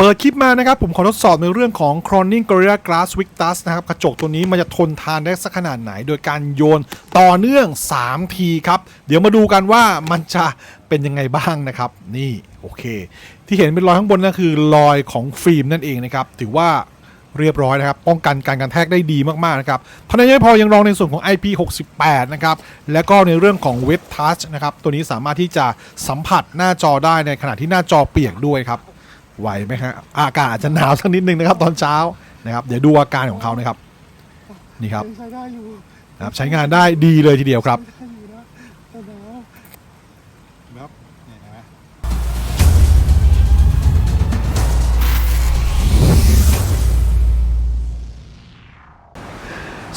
เปิดคลิปมานะครับ ผมขอทดสอบในเรื่องของ Cronin Gorilla Glass Victus นะครับ กระจกตัวนี้มันจะทนทานได้สักขนาดไหน โดยการโยนต่อเนื่อง 3 ทีครับ เดี๋ยวมาดูกันว่ามันจะเป็นยังไงบ้างนะครับ นี่โอเค ที่เห็นเป็นรอยข้างบนนั่นคือรอยของฟิล์มนั่นเองนะครับ ถือว่าเรียบร้อยนะครับ ป้องกันการกระแทกได้ดีมาก ๆ นะครับเท่านนยังไม่พอยังรองในส่วนของ IP68 นะครับ และก็ในเรื่องของ Web Touch นะครับ ตัวนี้สามารถที่จะสัมผัสหน้าจอได้ในขณะที่หน้าจอเปียกด้วยครับ ไหวไหมฮะอากาศอาจจะหนาวสักนิดนึงนะครับตอนเช้านะครับ เดี๋ยวดูอาการของเขานะครับนี่ครับยังใช้ได้อยู่นะครับใช้งานได้ดีเลยทีเดียวครับ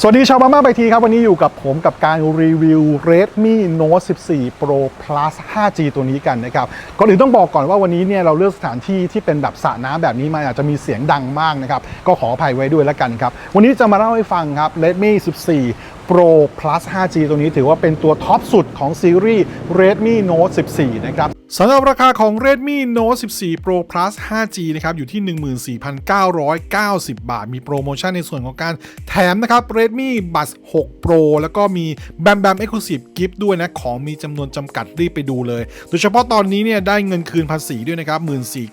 สวัสดีชาวบ้านมาไปทีครับ วันนี้อยู่กับผมกับการรีวิว Redmi Note 14 Pro Plus 5G ตัวนี้กันนะครับ ก่อนอื่นต้องบอกก่อนว่าวันนี้เนี่ยเราเลือกสถานที่ที่เป็นแบบสระน้ำแบบนี้มาอาจจะมีเสียงดังมากนะครับ ก็ขออภัยไว้ด้วยแล้วกันครับ วันนี้จะมาเล่าให้ฟังครับ Redmi 14 Pro Plus 5G ตัวนี้ถือว่าเป็นตัวท็อปสุดของซีรีส์ Redmi Note 14 นะครับ สำหรับราคาของ Redmi Note 14 Pro Plus 5G นะครับอยู่ที่ 14,990 บาท มีโปรโมชั่นในส่วนของการแถมนะครับ Redmi Buds 6 Pro แล้วก็มี Bam Bam Exclusive Gift ด้วยนะ ของมีจำนวนจำกัดรีบไปดูเลย โดยเฉพาะตอนนี้เนี่ยได้เงินคืนภาษีด้วยนะครับ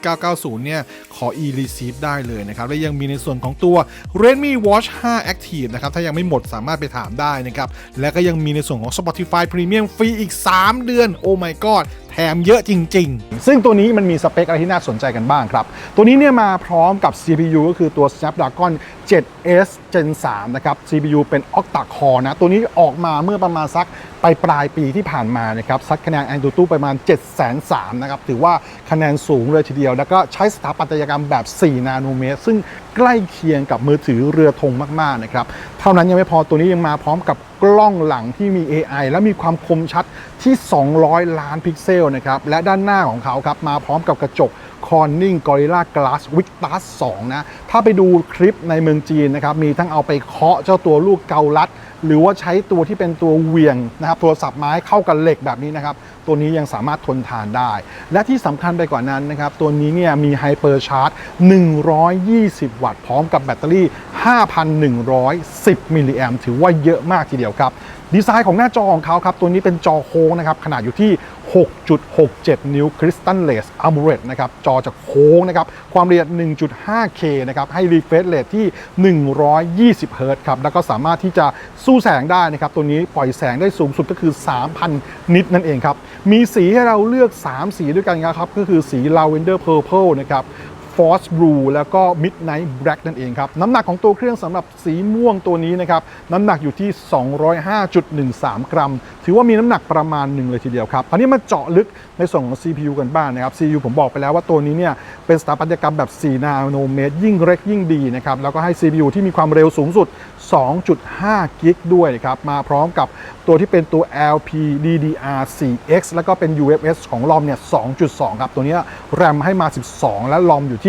14,990 เนี่ย ขอ e-receipt ได้เลยนะครับ และยังมีในส่วนของตัว Redmi Watch 5 Active นะครับ ถ้ายังไม่หมดสามารถไปถามได้นะครับ และก็ยังมีในส่วนของ Spotify Premium ฟรีอีก 3 เดือนโอ้ my god แถมเยอะจริง ๆ ซึ่งตัวนี้มันมีสเปคอะไรที่น่าสนใจกันบ้างครับ ตัวนี้เนี่ยมาพร้อมกับ CPU ก็คือตัว Snapdragon 7S Gen 3 นะครับ CPU เป็น Octa Core นะ ตัวนี้ออกมาเมื่อประมาณสักไปปลายปีที่ผ่านมานะครับซัดคะแนน AnTuTu ประมาณ 7 3 0 0 0นะครับ ถือว่าคะแนนสูงเลยทีเดียว แล้วก็ใช้สถาปัตยกรรมแบบ 4 นาโนเมตร ซึ่งใกล้เคียงกับมือถือเรือธงมากๆนะครับเท่านั้นยังไม่พอตัวนี้ยังมาพร้อมกับกล้องหลังที่มี AI และมีความคมชัดที่ 200 ล้านพิกเซลนะครับและด้านหน้าของเขาครับมาพร้อมกับกระจก Corning Gorilla Glass Victus 2นะถ้าไปดูคลิปในเมืองจีนนะครับมีทั้งเอาไปเคาะเจ้าตัวลูกเกาลัด หรือว่าใช้ตัวที่เป็นตัวเวียงนะครับโทรศัพท์ไม้เข้ากับเหล็กแบบนี้นะครับ ตัวนี้ยังสามารถทนทานได้ และที่สำคัญไปกว่านั้นนะครับ ตัวนี้เนี่ยมีไฮเปอร์ชาร์จ 120 วัตต์ พร้อมกับแบตเตอรี่ 5,110 มิลลิแอมถือว่าเยอะมากทีเดียวครับ ดีไซน์ของหน้าจอของเขาครับ ตัวนี้เป็นจอโค้งนะครับ ขนาดอยู่ที่ 6.67 นิ้วคริสตัลเลสอะมูเรตนะครับ จอจะโค้งนะครับ ความละเอียด 1.5K นะครับ ให้รีเฟรชเรทที่ 120 เฮิรตครับ แล้วก็สามารถที่จะสู้แสงได้นะครับ ตัวนี้ปล่อยแสงได้สูงสุดก็คือ 3,000 นิตนั่นเองครับ มีสีให้เราเลือก 3 สีด้วยกันครับ ก็คือสีลาเวนเดอร์เพอร์เพลนะครับ Force Blue แล้วก็ Midnight Black นั่นเองครับ น้ำหนักของตัวเครื่องสำหรับสีม่วงตัวนี้นะครับ น้ำหนักอยู่ที่ 205.13 กรัม ถือว่ามีน้ำหนักประมาณหนึ่งเลยทีเดียวครับ คราวนี้มาเจาะลึกในส่วนของ CPU กันบ้างนะครับ CPU ผมบอกไปแล้วว่าตัวนี้เนี่ยเป็นสถาปัตยกรรมแบบ 4 นาโนเมตร ยิ่งเล็กยิ่งดีนะครับ แล้วก็ให้ CPU ที่มีความเร็วสูงสุด 2.5 กิกด้วยนะครับ มาพร้อมกับตัวที่เป็นตัว LPDDR4X แล้วก็เป็น UFS ของลอมเนี่ย 2.2 ครับ ตัวนี้แรมให้มา 12 และลอมอยู่ที่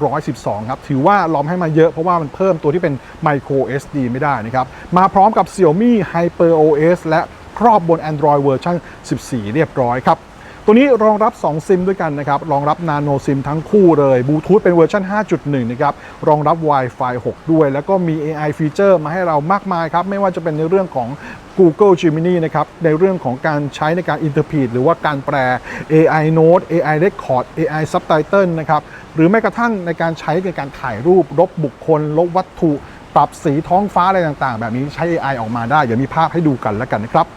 512 ครับ ถือว่าลอมให้มาเยอะเพราะว่ามันเพิ่มตัวที่เป็น Micro SD ไม่ได้นะครับ มาพร้อมกับ Xiaomi Hyper OS และครอบบน Android เวอร์ชัน14 เรียบร้อยครับ ตัวนี้รองรับ 2 ซิมด้วยกันนะครับ รองรับ Nano SIM ทั้งคู่เลยบลูทูธเป็นเวอร์ชัน5.1 นะครับ รองรับ Wi-Fi 6 ด้วย แล้วก็มี AI ฟีเจอร์มาให้เรามากมายครับ ไม่ว่าจะเป็นในเรื่องของ Google Gemini นะครับ ในเรื่องของการใช้ในการ interpret หรือว่าการแปล AI Note AI Record AI Subtitle นะครับ หรือแม้กระทั่งในการใช้ในการถ่ายรูปลบบุคคล ลบวัตถุ ปรับสีท้องฟ้าอะไรต่างๆ แบบนี้ใช้ AI ออกมาได้ เดี๋ยวมีภาพให้ดูกันแล้วกันนะครับ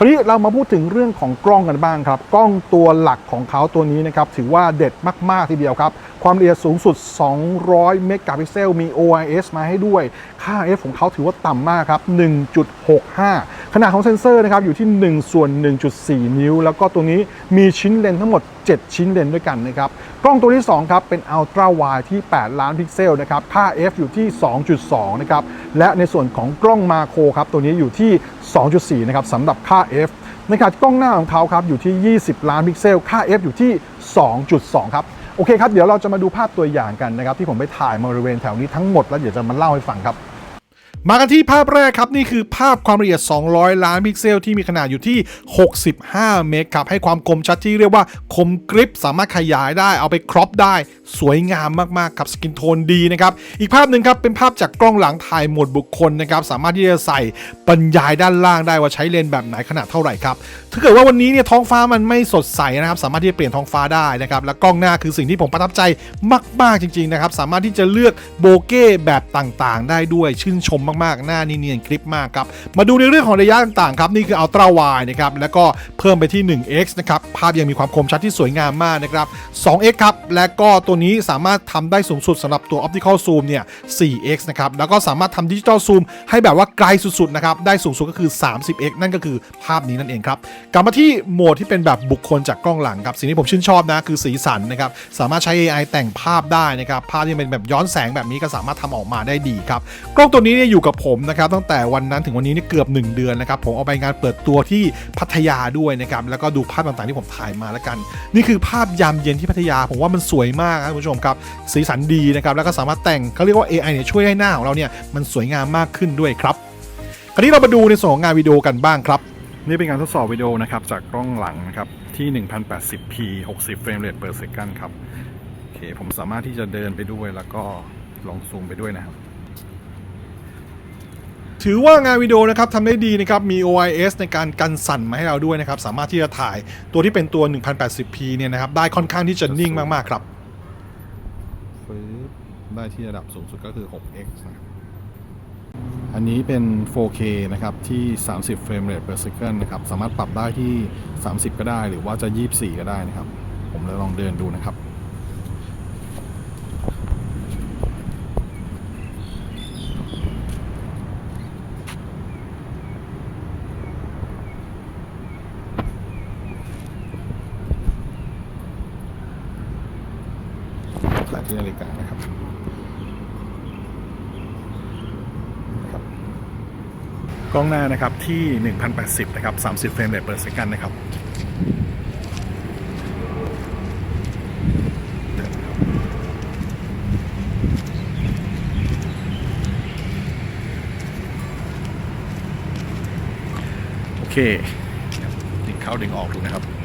คราวนี้เรามาพูดถึงเรื่องของกล้องกันบ้างครับ กล้องตัวหลักของเขาตัวนี้นะครับ ถือว่าเด็ดมาก ๆ ทีเดียวครับ ความละเอียดสูงสุด 200 เมกะพิกเซล มี OIS มาให้ด้วย ค่า f ของเขาถือว่าต่ำมากครับ 1.65 ขนาดของเซ็นเซอร์นะครับ อยู่ที่ 1 ส่วน 1.4 นิ้ว แล้วก็ตัวนี้มีชิ้นเลนส์ทั้งหมด 7 ชิ้นเลนด้วยกันนะครับ กล้องตัวที่ 2 ครับ เป็น Ultra Wide ที่ 8 ล้านพิกเซลนะครับ ค่า f อยู่ที่ 2.2 นะครับ และในส่วนของกล้องมาโครครับ ตัวนี้อยู่ที่ 2.4 นะครับสำหรับค่า f ในขณะที่กล้องหน้าของเขาครับอยู่ที่ 20 ล้านพิกเซล ค่า f อยู่ที่ 2.2 ครับโอเคครับเดี๋ยวเราจะมาดูภาพตัวอย่างกันนะครับที่ผมไปถ่ายบริเวณแถวนี้ทั้งหมดแล้วเดี๋ยวจะมาเล่าให้ฟังครับ มากันที่ภาพแรกครับ นี่คือภาพความละเอียด 200 ล้านพิกเซลที่มีขนาดอยู่ที่ 65 เมกครับ ให้ความคมชัดที่เรียกว่าคมกริปสามารถขยายได้เอาไปครอปได้ สวยงามมากๆครับสกินโทนดีนะครับ อีกภาพหนึ่งครับ เป็นภาพจากกล้องหลังถ่ายหมดบุคคลนะครับ สามารถที่จะใส่บรรยายด้านล่างได้ว่าใช้เลนส์แบบไหนขนาดเท่าไหร่ครับถ้าเกิดว่าวันนี้เนี่ยท้องฟ้ามันไม่สดใสนะครับสามารถที่จะเปลี่ยนท้องฟ้าได้นะครับและกล้องหน้าคือสิ่งที่ผมประทับใจมาก ๆจริง ๆนะครับ สามารถที่จะเลือกโบเก้แบบต่างๆ ได้ด้วยชื่นชมมากๆ หน้านี่เนียนคลิปมากครับ มาดูในเรื่องของระยะต่างๆครับนี่คืออัลตร้าไวนะครับแล้วก็เพิ่มไปที่ 1x นะครับภาพยังมีความคมชัดที่สวยงามมากนะครับ 2x ครับและก็ตัวนี้สามารถทำได้สูงสุดสำหรับตัว optical zoom เนี่ย 4x นะครับแล้วก็สามารถทำดิจิตอลซูมให้แบบว่าไกลสุดๆนะครับได้สูงสุดก็คือ 30x นั่นก็คือภาพนี้นั่นเองครับกลับมาที่โหมดที่เป็นแบบบุคคลจากกล้องหลังครับสิ่งที่ผมชื่นชอบนะคือสีสันนะครับสามารถใช้ AI แต่งภาพได้นะครับภาพที่เป็นแบบย้อนแสงแบบนี้ก็สามารถทำออกมาได้ดีครับกล้องตัวนี้เนี่ยอยู่กับผมนะครับตั้งแต่วันนั้นถึงวันนี้นี่เกือบ 1 เดือนนะครับผมเอาไปงานเปิดตัวที่พัทยาด้วยนะครับแล้วก็ดูภาพต่างๆที่ผมถ่ายมาแล้วกัน นี่คือภาพยามเย็นที่พัทยาผมว่ามันสวยมากครับคุณผู้ชมครับสีสันดีนะครับแล้วก็สามารถแต่งเขาเรียกว่า AI เนี่ยช่วยให้หน้าของเราเนี่ยมันสวยงามมากขึ้นด้วยครับคราวนี้เรามาดูในส่วนของงานวิดีโอกันบ้างครับนี่เป็นการทดสอบวิดีโอนะครับจากกล้องหลังนะครับที่ 1080p 60 เฟรมเรท per second ครับโอเคผมสามารถที่จะเดินไปด้วยแล้วก็ลองซูมไปด้วยนะครับ ถือว่างานวิดีโอนะครับทำได้ดีนะครับ มี OIS ในการกันสั่นมาให้เราด้วยนะครับ สามารถที่จะถ่ายตัวที่เป็นตัว 1080p เนี่ยนะครับ ได้ค่อนข้างที่จะนิ่งมาก ๆ ครับ ได้ที่ระดับสูงสุดก็คือ 6x นะครับอันนี้เป็น 4K นะครับ ที่ 30 เฟรมเรท per second นะครับ สามารถปรับได้ที่ 30 ก็ได้ หรือว่าจะ 24 ก็ได้นะครับ ผมเลยลองเดินดูนะครับาที่นาฬิกานะครับนะครับ กล้องหน้านะครับที่ 1080 นะครับ 30 เฟรมเรท per second นะครับโอเคดึงเข้าดึงออกดูนะครับ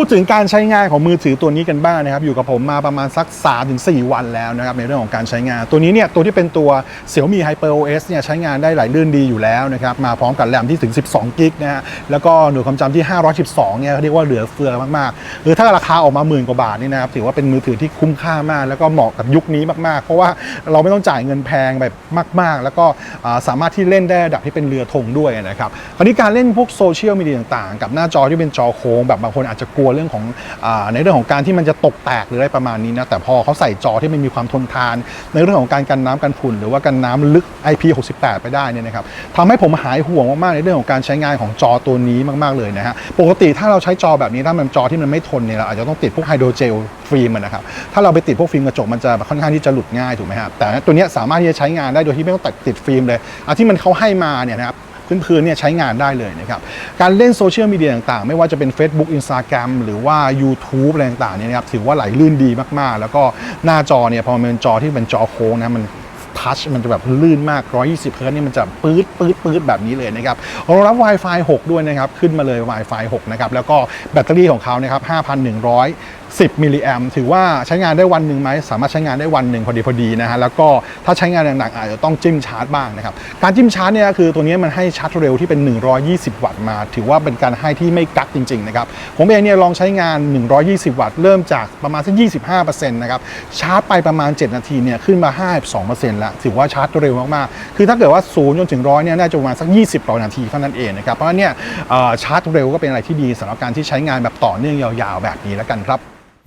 พูดถึงการใช้งานของมือถือตัวนี้กันบ้างนะครับ อยู่กับผมมาประมาณสัก 3-4 วันแล้วนะครับ ในเรื่องของการใช้งาน ตัวนี้เนี่ยตัวที่เป็นตัว Xiaomi Hyper OS เนี่ยใช้งานได้หลายลื่นดีอยู่แล้วนะครับ มาพร้อมกับแรมที่ถึง 12กิกนะฮะแล้วก็หน่วยความจำที่ 512เนี่ยเรียกว่าเหลือเฟือมากๆหรือถ้าราคาออกมาหมื่นกว่าบาทนี่นะครับถือว่าเป็นมือถือที่คุ้มค่ามาก แล้วก็เหมาะกับยุคนี้มากๆ เพราะว่าเราไม่ต้องจ่ายเงินแพงแบบมาก ๆ แล้วก็สามารถที่เล่นได้ระดับที่เป็นเรือธงด้วยนะครับคราวนี้การเล่นพวกโซเชียลมีเดียต่างๆ กับหน้าจอที่เป็นจอโค้งแบบบางคนอาจจะกลัวเรื่องของอในเรื่องของการที่มันจะตกแตกหรืออะไรประมาณนี้นะแต่พอเขาใส่จอที่มันมีความทนทาน ในเรื่องของการกันน้ำกันฝุ่น หรือว่ากันน้ำลึก IP68 ไปได้เนี่ยนะครับทำให้ผมหายห่วงมากๆในเรื่องของการใช้งานของจอตัวนี้มากๆเลยนะฮะปกติถ้าเราใช้จอแบบนี้ถ้ามันจอที่มันไม่ทนเนี่ยเราอาจจะต้องติดพวกไฮโดรเจลฟิล์มนะครับถ้าเราไปติดพวกฟิล์มกระจกมันจะค่อนข้างที่จะหลุดง่ายถูกไหมครับแต่ตัวนี้สามารถที่จะใช้งานได้โดยที่ไม่ต้องติดฟิล์มเลยอันที่มันเขาให้มาเนี่ยนะครับ พื้นๆเนี่ยใช้งานได้เลยนะครับ การเล่นโซเชียลมีเดียต่างๆ ไม่ว่าจะเป็น Facebook Instagram หรือว่า YouTube อะไรต่างๆเนี่ยนะครับถือว่าไหลลื่นดีมากๆ แล้วก็หน้าจอเนี่ยพอมันเป็นจอที่เป็นจอโค้งนะมันทัชมันจะแบบลื่นมาก 120เฮิร์ตนี่มันจะปื๊ดปื๊ดปื๊ดแบบนี้เลยนะครับรองรับ Wi-Fi 6 ด้วยนะครับ ขึ้นมาเลย Wi-Fi 6 นะครับ แล้วก็แบตเตอรี่ของเขานะครับ 5,100 10 มิลลิแอมถือว่าใช้งานได้วันหนึ่งไหมสามารถใช้งานได้วันหนึ่งพอดีพอดีนะฮะแล้วก็ถ้าใช้งานหนักๆอาจจะต้องจิ้มชาร์จบ้างนะครับการจิ้มชาร์จเนี่ยคือตัวนี้มันให้ชาร์จเร็วที่เป็น 120 วัตต์มา ถือว่าเป็นการให้ที่ไม่กักจริงๆนะครับผมเองเนี่ยลองใช้งาน 120 วัตต์เริ่มจากประมาณสัก 25%นะครับชาร์จไปประมาณ 7 นาทีเนี่ยขึ้นมา 52%แล้วถือว่าชาร์จเร็วมากๆคือถ้าเกิดว่า0จนถึงร้อยเนี่ยน่าจะประมาณสัก 20นาทีเท่านั้นเองนะครับเพราะฉะนั้นเนี่ยชาร์จเร็วก็เป็นอะไรที่ดีสำหรับการที่ใช้งานแบบต่อเนื่องยาวๆ แบบนี้แล้วกันครับ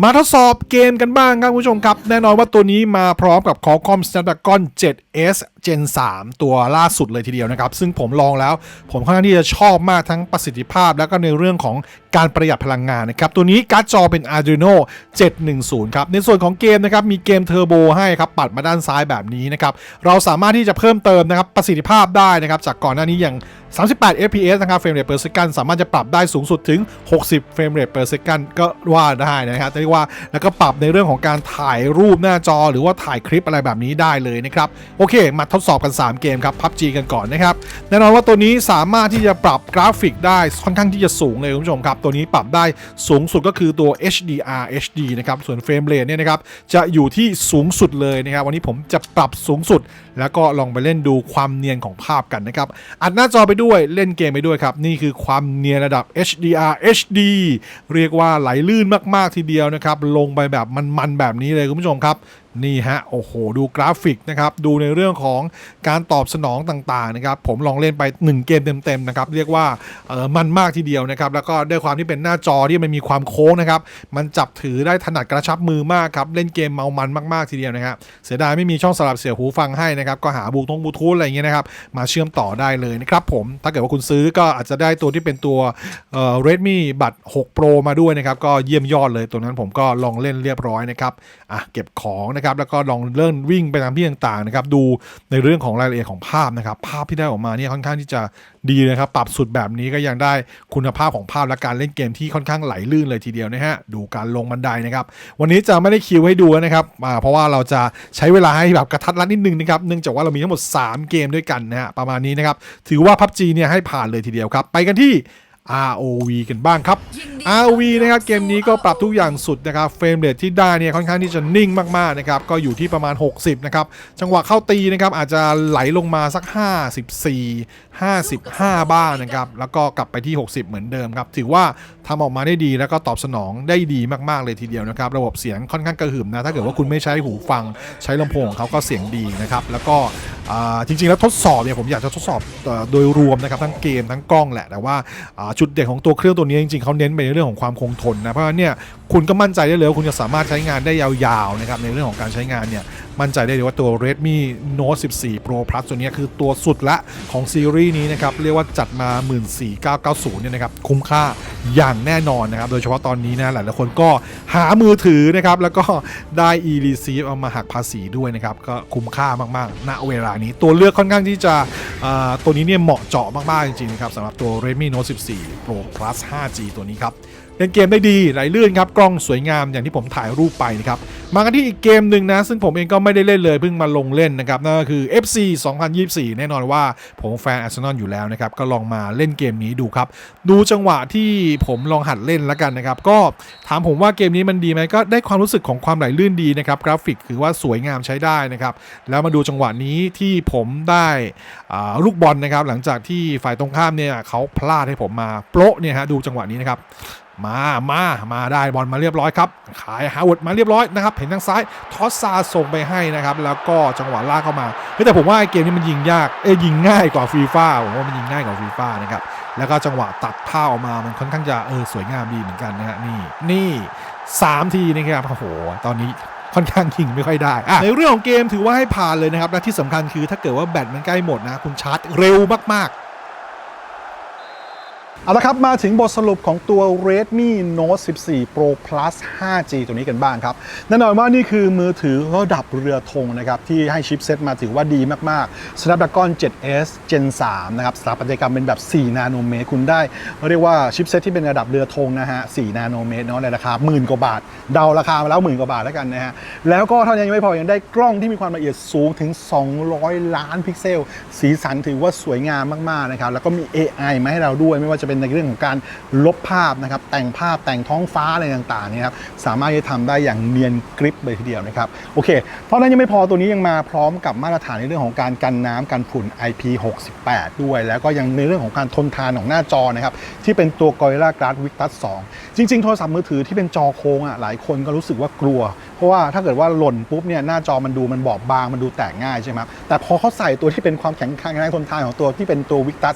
มาทดสอบเกมกันบ้างครับคุณผู้ชมครับ แน่นอนว่าตัวนี้มาพร้อมกับ Qualcomm Snapdragon 7s Gen 3 ตัวล่าสุดเลยทีเดียวนะครับ ซึ่งผมลองแล้ว ผมค่อนข้างที่จะชอบมากทั้งประสิทธิภาพ แล้วก็ในเรื่องของการประหยัดพลังงานนะครับ ตัวนี้การ์ดจอเป็น Adreno 710 ครับ ในส่วนของเกมนะครับ มีเกมเทอร์โบให้ครับ ปัดมาด้านซ้ายแบบนี้นะครับ เราสามารถที่จะเพิ่มเติมนะครับประสิทธิภาพได้นะครับจากก่อนหน้านี้อย่าง 38 fps นะครับเฟรมเรท per second สามารถจะปรับได้สูงสุดถึง 60 เฟรมเรท per second ก็ว่าได้นะครับเรียกว่าแล้วก็ปรับในเรื่องของการถ่ายรูปหน้าจอ หรือว่าถ่ายคลิปอะไรแบบนี้ได้เลยนะครับ โอเค มาทดสอบกัน 3 เกมครับ PUBG กันก่อนนะครับ แน่นอนว่าตัวนี้สามารถที่จะปรับกราฟิกได้ค่อนข้างที่จะสูงเลยคุณผู้ชมครับ ตัวนี้ปรับได้สูงสุดก็คือตัว HDR HD นะครับส่วนเฟรมเรทเนี่ยนะครับจะอยู่ที่สูงสุดเลยนะครับวันนี้ผมจะปรับสูงสุด แล้วก็ลองไปเล่นดูความเนียนของภาพกันนะครับอัดหน้าจอไปด้วยเล่นเกมไปด้วยครับ นี่คือความเนียนระดับ HDR HD เรียกว่าไหลลื่นมาก ๆ ทีเดียวนะครับ ลงไปแบบมัน ๆ แบบนี้เลยคุณผู้ชมครับนี่ฮะ โอ้โห ดูกราฟิกนะครับ ดูในเรื่องของการตอบสนองต่างๆนะครับ ผมลองเล่นไป 1 เกมเต็มๆนะครับ เรียกว่าเออมันมากทีเดียวนะครับ แล้วก็ด้วยความที่เป็นหน้าจอที่มันมีความโค้งนะครับ มันจับถือได้ถนัดกระชับมือมากครับ เล่นเกมเมามันมากๆทีเดียวนะครับ เสียดายไม่มีช่องสลับเสียหูฟังให้นะครับ ก็หาบูทงบูทูธอะไรอย่างเงี้ยนะครับ มาเชื่อมต่อได้เลยนะครับผม ถ้าเกิดว่าคุณซื้อก็อาจจะได้ตัวที่เป็นตัวเอ่อ Redmi บัตร6 Pro มาด้วยนะครับ ก็เยี่ยมยอดเลย ตัวนั้นผมก็ลองเล่นเรียบร้อยนะครับ อะ เก็บของนะครับแล้วก็ลองเลื่อนวิ่งไปตามที่ต่างๆนะครับดูในเรื่องของรายละเอียดของภาพนะครับภาพที่ได้ออกมาเนี่ยค่อนข้างที่จะดีนะครับปรับสุดแบบนี้ก็ยังได้คุณภาพของภาพและการเล่นเกมที่ค่อนข้างไหลลื่นเลยทีเดียวนะฮะดูการลงบันไดนะครับวันนี้จะไม่ได้คิวให้ดูนะครับเพราะว่าเราจะใช้เวลาให้แบบกระทัดรัดนิดนึงนะครับเนื่องจากว่าเรามีทั้งหมด 3 เกมด้วยกันนะฮะประมาณนี้นะครับถือว่า PUBG เนี่ยให้ผ่านเลยทีเดียวครับไปกันที่ ROV กันบ้างครับ ROV นะครับเกมนี้ก็ปรับทุกอย่างสุดนะครับเฟรมเรทที่ได้เนี่ยค่อนข้างที่จะนิ่งมากๆนะครับก็อยู่ที่ประมาณ 60นะครับจังหวะเข้าตีนะครับอาจจะไหลลงมาสัก 54 55 บ้างนะครับแล้วก็กลับไปที่ 60 เหมือนเดิมครับถือว่าทำออกมาได้ดีแล้วก็ตอบสนองได้ดีมากๆเลยทีเดียวนะครับ ระบบเสียงค่อนข้างกระหึ่มนะถ้าเกิดว่าคุณไม่ใช้หูฟังใช้ลำโพงของเขาก็เสียงดีนะครับ แล้วก็จริงๆ แล้วทดสอบเนี่ยผมอยากจะทดสอบโดยรวมนะครับทั้งเกมทั้งกล้องแหละแต่ว่าอ่าจุดเด่นของตัวเครื่องตัวนี้จริงๆเขาเน้นไปในเรื่องของความคงทนนะเพราะฉะนั้นเนี่ยคุณก็มั่นใจได้เลยว่าคุณจะสามารถใช้งานได้ยาวๆนะครับในเรื่องของการใช้งานเนี่ย มั่นใจได้เลยว่าตัว Redmi Note 14 Pro Plus ตัวนี้คือตัวสุดละของซีรีส์นี้นะครับ เรียกว่าจัดมา 14990 เนี่ยนะครับ คุ้มค่าอย่างแน่นอนนะครับ โดยเฉพาะตอนนี้นะหลายๆคนก็หามือถือนะครับ แล้วก็ได้ e-receive เอามาหักภาษีด้วยนะครับ ก็คุ้มค่ามาก ๆ ณ เวลานี้ตัวเลือกค่อนข้างที่จะตัวนี้เนี่ยเหมาะเจาะมาก ๆ จริงๆนะครับสำหรับตัว Redmi Note 14 Pro Plus 5G ตัวนี้ครับ เล่นเกมได้ดีไหลลื่นครับกล้องสวยงามอย่างที่ผมถ่ายรูปไปนะครับมากันที่อีกเกมหนึ่งนะ ซึ่งผมเองก็ไม่ได้เล่นเลยเพิ่งมาลงเล่นนะครับนั่นก็คือ FC 2024 แน่นอนว่าผมแฟนอาร์เซนอลอยู่แล้วนะครับก็ลองมาเล่นเกมนี้ดูครับ ดูจังหวะที่ผมลองหัดเล่นแล้วกันนะครับ ก็ถามผมว่าเกมนี้มันดีไหมก็ได้ความรู้สึกของความไหลลื่นดีนะครับกราฟิกคือว่าสวยงามใช้ได้นะครับแล้วมาดูจังหวะนี้ที่ผมได้ลูกบอลนะครับหลังจากที่ฝ่ายตรงข้ามเนี่ยเขาพลาดให้ผมมาโปะเนี่ยฮะดูจังหวะนี้นะครับ มามามาได้บอลมาเรียบร้อยครับขายฮาวดมาเรียบร้อยนะครับเห็นทางซ้ายทอสซาส่งไปให้นะครับแล้วก็จังหวะลากเข้ามาแต่ผมว่าเกมนี้มันยิงยากเอ้ยยิงง่ายกว่าฟีฟ่าผมว่ามันยิงง่ายกว่าฟีฟ่านะครับแล้วก็จังหวะตัดผ้าออกมามันค่อนข้างจะเออสวยงามดีเหมือนกันนะฮะนี่นี่สามทีนะครับโอ้โหตอนนี้ค่อนข้างยิงไม่ค่อยได้ ในเรื่องของเกมถือว่าให้ผ่านเลยนะครับ และที่สำคัญคือถ้าเกิดว่าแบตมันใกล้หมดนะ คุณชาร์จเร็วมาก เอาละครับ มาถึงบทสรุปของตัว Redmi Note 14 Pro Plus 5G ตัวนี้กันบ้างครับ แน่นอนว่านี่คือมือถือระดับเรือธงนะครับ ที่ให้ชิปเซตมาถือว่าดีมาก ๆ Snapdragon 7S Gen 3 นะครับสถาปัตยกรรมเป็นแบบ 4 นาโนเมตร คุณได้ เรียกว่าชิปเซตที่เป็นระดับเรือธงนะฮะ 4 นาโนเมตรเนาะในราคาหมื่นกว่าบาท เดาราคามาแล้วหมื่นกว่าบาทแล้วกันนะฮะ แล้วก็เท่านั้นยังไม่พอยังได้กล้องที่มีความละเอียดสูงถึง 200 ล้านพิกเซล สีสันถือว่าสวยงามมาก ๆ นะครับ แล้วก็มี AI มาให้เราด้วยไม่ว่าจะเป็นในเรื่องของการลบภาพนะครับ แต่งภาพแต่งท้องฟ้าอะไรต่างๆเนี่ยครับสามารถที่จะทำได้อย่างเนียนกริปเลยทีเดียวนะครับโอเคเพราะนั้นยังไม่พอตัวนี้ยังมาพร้อมกับมาตรฐานในเรื่องของการกันน้ำกันฝุ่น IP68 ด้วย แล้วก็ยังในเรื่องของการทนทานของหน้าจอนะครับที่เป็นตัว Gorilla Glass Victus 2 จริง ๆ โทรศัพท์มือถือที่เป็นจอโค้งอะหลายคนก็รู้สึกว่ากลัว เพราะว่าถ้าเกิดว่าหล่นปุ๊บเนี่ยหน้าจอมันดูมันบอบบางมันดูแตกง่ายใช่ไหมครับแต่พอเขาใส่ตัวที่เป็นความแข็งแกร่งทนทานของตัวที่เป็นตัว Victus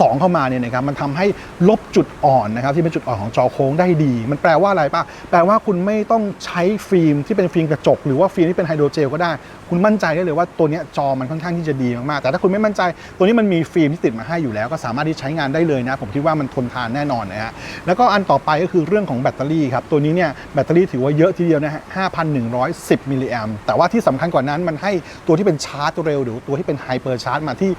สองเข้ามาเนี่ยนะครับมันทำให้ลบจุดอ่อนนะครับที่เป็นจุดอ่อนของจอโค้งได้ดี มันแปลว่าอะไรป่ะแปลว่าคุณไม่ต้องใช้ฟิล์มที่เป็นฟิล์มกระจก หรือว่าฟิล์มที่เป็นไฮโดรเจลก็ได้ คุณมั่นใจได้เลยว่าตัวนี้จอมันค่อนข้างที่จะดีมากๆแต่ถ้าคุณไม่มั่นใจตัวนี้มันมีฟิล์มที่ติดมาให้อยู่แล้ว ก็สามารถที่ใช้งานได้เลยนะผมคิดว่ามันทนทานแน่นอนนะฮะแล้วก็อันต่อไปก็คือเรื่องของแบตเตอรี่ครับตัวนี้เนี่ยแบตเตอรี่ถือว่าเยอะทีเดียวนะฮะ5,110มิลลิแอมแต่ว่าที่สำคัญกว่านั้นมันให้ตัวที่เป็นชาร์จเร็วหรือตัวที่เป็นไฮเปอร์ชาร์จมาที่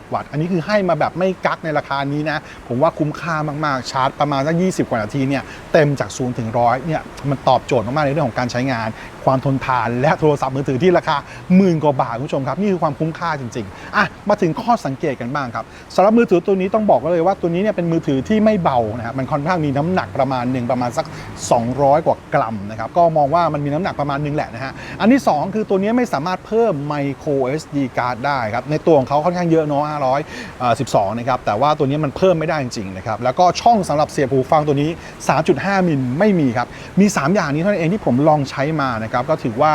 120 วัตต์ อันนี้คือให้มาแบบไม่กักในราคานี้นะ ผมว่าคุ้มค่ามาก ๆ ชาร์จประมาณสัก 20 กว่านาทีเนี่ย เต็มจาก 0 ถึง 100 เนี่ย มันตอบโจทย์มาก ๆ ในเรื่องของการใช้งาน ความทนทาน และโทรศัพท์มือถือที่ราคาหมื่นกว่าบาทคุณผู้ชมครับนี่คือความคุ้มค่าจริงๆอะมาถึงข้อสังเกตกันบ้างครับสำหรับมือถือตัวนี้ต้องบอกเลยว่าตัวนี้เนี่ยเป็นมือถือที่ไม่เบานะครับมันค่อนข้างมีน้ำหนักประมาณหนึ่งประมาณสัก 200 กว่ากรัมนะครับก็มองว่ามันมีน้ำหนักประมาณหนึงแหละนะฮะอันที่ 2 คือตัวนี้ไม่สามารถเพิ่ม micro SD card ได้ครับในตัวของเขาค่อนข้างเยอะเนาะ512นะครับแต่ว่าตัวนี้มันเพิ่มไม่ได้จริงๆนะครับแล้วก็ช่องสำหรับเสียบหูฟังตัวนี้ 3.5 มิลไม่มีครับมี 3 อย่างนี้เท่านั้นเองที่ผมลองใช้มานะครับก็ถือว่า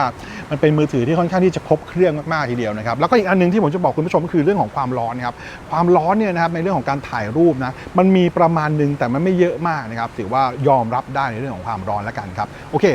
มันเป็นมือถือที่ค่อนข้างที่จะครบเครื่องมากๆทีเดียวนะครับแล้วก็อีกอันหนึงที่ผมจะบอกคุณผู้ชมก็คือเรื่องของความร้อนนะครับความร้อนเนี่ยนะครับในเรื่องของการถ่ายรูปนะมันมีประมาณหนึงแต่มันไม่เยอะมากนะครับถือว่ายอมรับได้ในเรื่องของความร้อนแล้วกันครับโอเค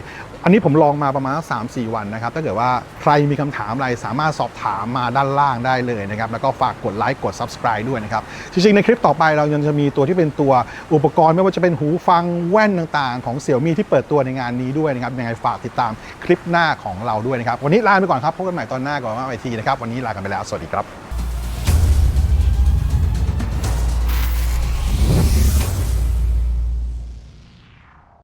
อันนี้ผมลองมาประมาณ 3 4 วันนะครับถ้าเกิดว่าใครมีคำถามอะไรสามารถสอบถามมาด้านล่างได้เลยนะครับแล้วก็ฝากกดไลค์กด Subscribe ด้วยนะครับจริงๆในคลิปต่อไปเรายังจะมีตัวที่เป็นตัวอุปกรณ์ไม่ว่าจะเป็นหูฟังแว่นต่างๆ ของเสี่ยมี่ที่เปิดตัวในงานนี้ด้วยนะครับยังไงฝากติดตามคลิปหน้าของเราด้วยนะครับวันนี้ลาไปก่อนครับพบกันใหม่ตอนหน้าก่อนว่าไอทีนะครับวันนี้ลากันไปแล้วสวัสดีครับ